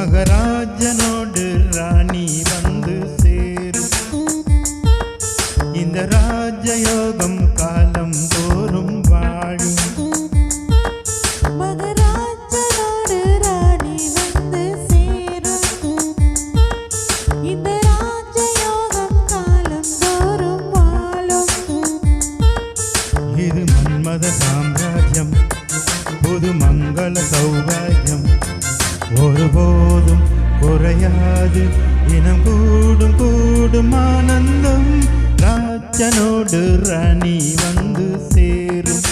மகராஜனோடு ராணி வந்து சேரும். இந்த ரா ஒருபோதும் குறையாது. இனம் கூடும் கூடும் ஆனந்தம். ராஜனோடு ராணி வந்து சேரும்.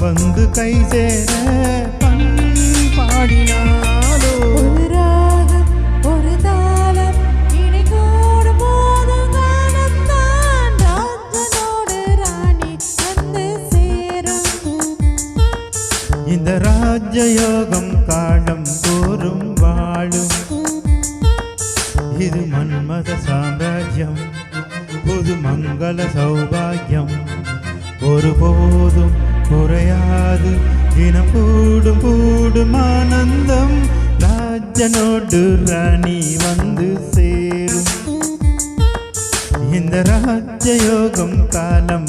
வந்து கை சேர பண் பாடினாலோ? இந்த ராஜயோகம் காலம் தோறும் வாழும். இது மன்மத சாம்ராஜ்யம் புது மங்கள சௌபாகியம். ஒருபோதும் குறையாது. தினம் கூடும் கூடும் ஆனந்தம். ராஜனோடு ராணி வந்து சேரும். இந்த ராஜயோகம் காலம்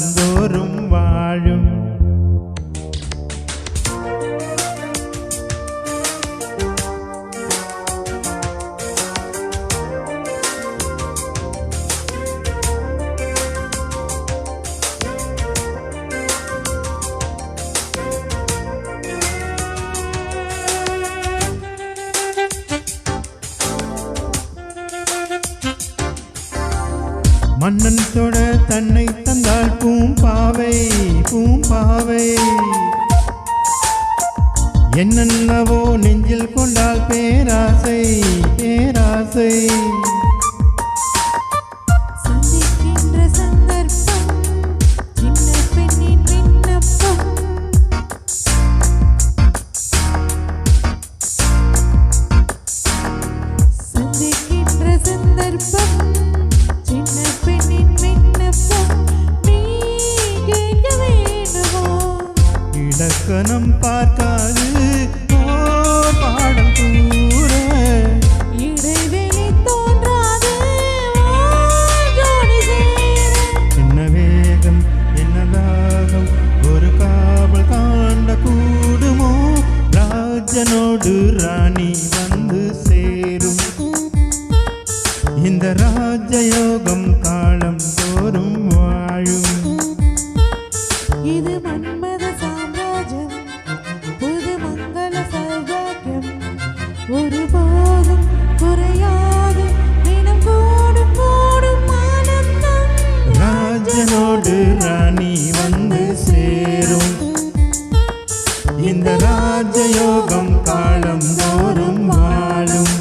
மன்னன் தொட தன்னை தந்தாள் பூம்பாவை பூம்பாவை. என்னென்னவோ நெஞ்சில் கொண்டால் பேராசை பேராசை. இலக்கணம் பார்க்காது. பாடல் கூற. இடைவெளி தோன்றாது. என்ன வேகம் என்ன தாகம் ஒரு காவல் காண்ட கூடுமோ? ராஜனோடு ராணி வந்து சேரும். இந்த ராஜயோகம் காலம் தோறும் ராஜனோடு ராணி வந்து சேரும். இந்த ராஜயோகம் காலம் தோறும் வாழும்.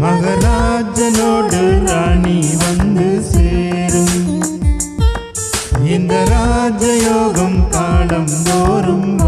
மகராஜனோடு ராணி வந்து சேரும். இந்த ராஜயோகம் காலம் தோறும் வாழும்